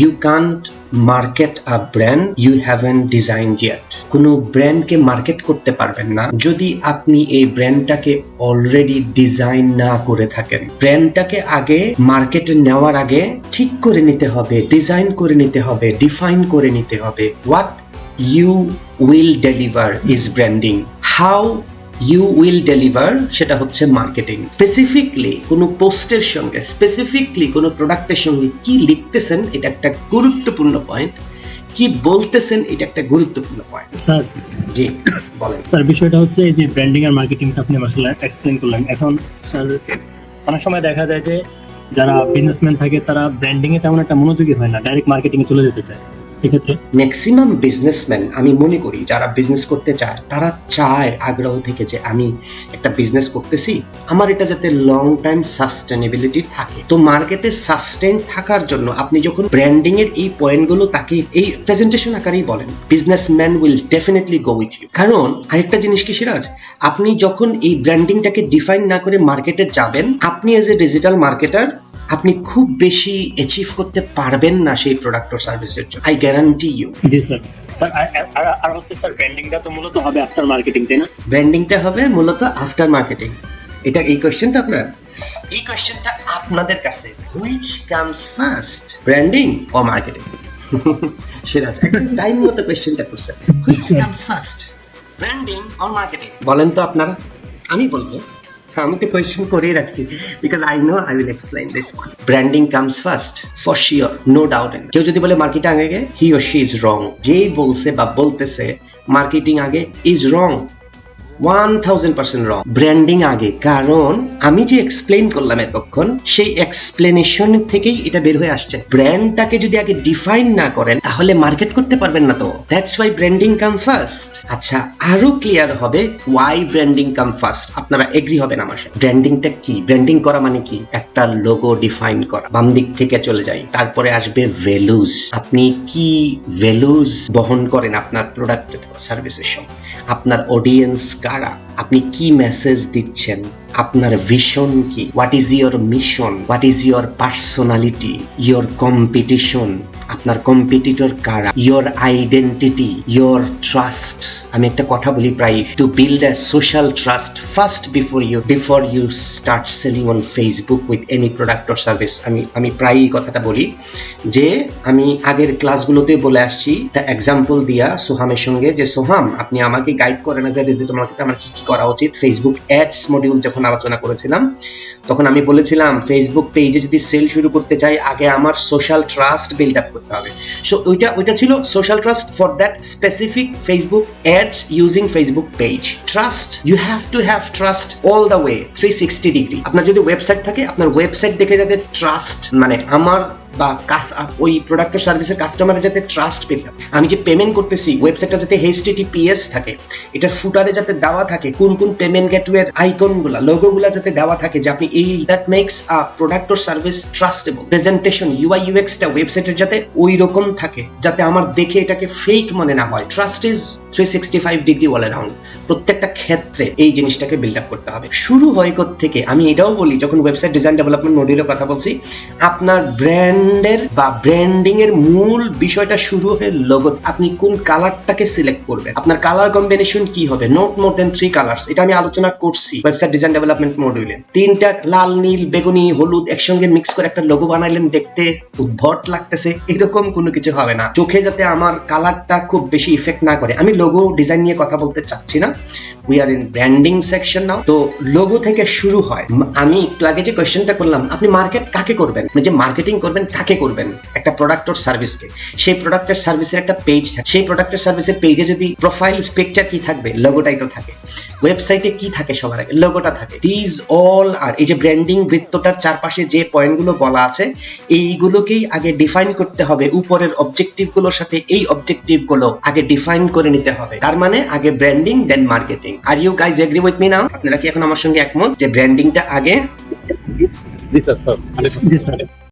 You can't market a brand you haven't design yet কোনো ব্র্যান্ডকে market করতে পারবেন না যদি আপনি এই ব্র্যান্ডটাকে অলরেডি ডিজাইন না করে থাকেন। ব্র্যান্ডটাকে আগে মার্কেটে নেওয়ার আগে ঠিক করে নিতে হবে ডিজাইন করে নিতে হবে ডিফাইন করে নিতে হবে। What you will deliver is branding how you will deliver সেটা হচ্ছে মার্কেটিং স্পেসিফিকলি কোনো পোস্টের সঙ্গে স্পেসিফিকলি কোনো প্রোডাক্টের সঙ্গে কি লিখতেছেন এটা একটা গুরুত্বপূর্ণ পয়েন্ট কি বলতেছেন এটা একটা গুরুত্বপূর্ণ পয়েন্ট স্যার জি বলেন। স্যার বিষয়টা হচ্ছে এই যে ব্র্যান্ডিং আর মার্কেটিংটা আপনি আসলে এক্সপ্লেন করলেন। এখন স্যার অনেক সময় দেখা যায় যে যারা বিজনেসম্যান থাকে তারা ব্র্যান্ডিং এ তেমন একটা মনোযোগী হয় না ডাইরেক্ট মার্কেটিং এ চলে যেতে চায়। সেক্ষেত্রে ম্যাক্সিমাম বিজনেসম্যান আমি মনে করি, যারা বিজনেস করতে চায়, তারা চায়, আগ্রহ থেকে যে আমি একটা বিজনেস করতেছি। আমার এটা যাতে লং টাইম সাস্টেনেবিলিটি থাকে। তো মার্কেটে সাস্টেন থাকার জন্য আপনি যখন ব্র্যান্ডিং এর এই পয়েন্টগুলো তাকে এই প্রেজেন্টেশন আকারেই বলেন businessman will definitely go with you কারণ, আরেকটা জিনিস কি সিরাজ? আপনি যখন এই ব্র্যান্ডিংটাকে ডিফাইন না করে মার্কেটে যাবেন, আপনি এজ এ ডিজিটাল মার্কেটার আপনি খুব বেশি অ্যাচিভ করতে পারবেন না সেই প্রোডাক্ট ও সার্ভিসের জন্য I guarantee you G sir sir আর- আর- আর হচ্ছে স্যার ব্র্যান্ডিংটা তো মূলত হবে আফটার মার্কেটিং তাই না? ব্র্যান্ডিংটা হবে মূলত আফটার মার্কেটিং এটা এই কোশ্চেনটা আপনার? এই কোশ্চেনটা আপনাদের কাছে। Which comes first branding marketing Siraj একদম টাইম মতো কোশ্চেনটা করছে। Which comes first branding or marketing বলেন তো আপনারা। আমি বলব। আমি তো কোয়েশ্চেন করেই রাখছি because I know I will explain this branding comes first for sure no doubt কেউ যদি বলে মার্কেটিং আগে হি ও শি ইজ রং যেই বলছে বা বলতেছে মার্কেটিং আগে is wrong one thousand percent wrong branding আগে, কারণ আমি যে এক্সপ্লেন করলাম এতক্ষণ, সেই এক্সপ্লেনেশন থেকেই এটা বের হয়ে আসছে। ব্র্যান্ডটাকে যদি আগে ডিফাইন না করেন, তাহলে মার্কেট করতে পারবেন না তো। That's why branding come first আচ্ছা আরও ক্লিয়ার হবে ওয়াই ব্র্যান্ডিং কাম ফার্স্ট আপনারা এগ্রি হবেন আমার সাথে। ব্র্যান্ডিংটা কি? ব্র্যান্ডিং করা মানে কি? একটা লোগো ডিফাইন করা। বাম দিক থেকে চলে যাই। তারপরে আসবে ভ্যালুজ আপনি কি ভ্যালুজ বহন করেন আপনার প্রোডাক্ট অথবা সার্ভিসের সঙ্গে? আপনার অডিয়েন্স কারা আপনি কি মেসেজ দিচ্ছেন? আপনার ভিশন কি? What is your mission what is your personality your competition আপনার কম্পিটিটর কারা? ইয়োর আইডেন্টিটি ইয়োর ট্রাস্ট আমি একটা কথা বলি প্রায় to build a social trust first before you before you start selling on Facebook with any product or service আমি আমি প্রায়ই কথাটা বলি যে, আমি আগের ক্লাসগুলোতে বলে আসছি তা এক্সাম্পল দিয়া সোহামের সঙ্গে যে, সোহাম, আপনি আমাকে গাইড করেন যে ডিজিটাল মার্কেটে আমার কি কি করা উচিত। ফেসবুক অ্যাডস মডিউল যখন আলোচনা করেছিলাম, তখন আমি বলেছিলাম ফেসবুক পেজে যদি সেল শুরু করতে চাই, আগে আমার সোশ্যাল ট্রাস্ট বিল্ড আপ করতে হবে। সো ওইটা ওইটা ছিল social trust for that specific Facebook ads using Facebook page trust you have to have trust all the way three sixty degree আপনার যদি ওয়েবসাইট থাকে, আপনার ওয়েবসাইট দেখে যাতে ট্রাস্ট মানে আমার বা কাজ ওই প্রোডাক্ট সার্ভিসের কাস্টমারের যাতে ট্রাস্ট পেয়ে আমি যে পেমেন্ট করতেছি ওয়েবসাইটটা যাতে এইচটিটিপিএস থাকে, এটা ফুটারে যাতে দেওয়া থাকে, কোন কোন পেমেন্ট গেটওয়ের আইকনগুলা লোগোগুলা যাতে দেওয়া থাকে, যে আপনি এই that makes a product service trustable presentation UI ইউএক্সটা ওয়েবসাইটের যাতে ওই রকম থাকে, যাতে আমার দেখে এটাকে ফেক মনে না হয়। Trust is three sixty five degree all around প্রত্যেকটা ক্ষেত্রে এই জিনিসটাকে বিল্ড আপ করতে হবে। শুরু হয় থেকে আমি এটাও বলি, যখন ওয়েবসাইট ডিজাইন ডেভেলপমেন্ট মডিউলের কথা বলছি, আপনার ব্র্যান্ডের বা ব্র্যান্ডিং এর মূল বিষয়টা শুরু হয়ে লোগো আপনি কোন কালারটাকে সিলেক্ট করবেন? আপনার কালার কম্বিনেশন কি হবে? Not more than three colours এটা আমি আলোচনা করছি ওয়েবসাইট ডিজাইন ডেভেলপমেন্ট মডিউলে তিনটা লাল, নীল, বেগুনি, হলুদ একসঙ্গে মিক্স করে একটা লোগো বানাইলেন দেখতে উদ্ভট লাগতেছে। এরকম কোনো কিছু হবে না। চোখে যাতে আমার কালারটা খুব বেশি ইফেক্ট না করে। আমি লোগো ডিজাইন নিয়ে কথা বলতে চাচ্ছি না। We are in branding section now তো লোগো থেকে শুরু হয়। আমি একটু আগে যে কোয়েশ্চেনটা করলাম, আপনি মার্কেট কাকে করবেন? মানে যে মার্কেটিং করবেন কাকে করবেন? একটা প্রোডাক্ট ওর সার্ভিসকে সেই প্রোডাক্টের সার্ভিসের একটা পেজ থাকে। সেই প্রোডাক্টের সার্ভিসের পেজে যদি প্রোফাইল পিকচার কি থাকবে? লোগোটাই তো থাকে। ওয়েবসাইটে কি থাকে সবার আগে? লোগোটা থাকে। দিজ অল আর এই যে ব্র্যান্ডিং বৃত্তটার চারপাশে যে পয়েন্টগুলো বলা আছে এইগুলোকেই আগে ডিফাইন করতে হবে। উপরের অবজেক্টিভগুলোর সাথে এই অবজেক্টিভগুলো আগে ডিফাইন করে নিতে হবে। তার মানে আগে branding then marketing are you guys agree with me now আপনারা কি এখন আমার সঙ্গে একমত যে ব্র্যান্ডিংটা আগে? জি স্যার স্যার।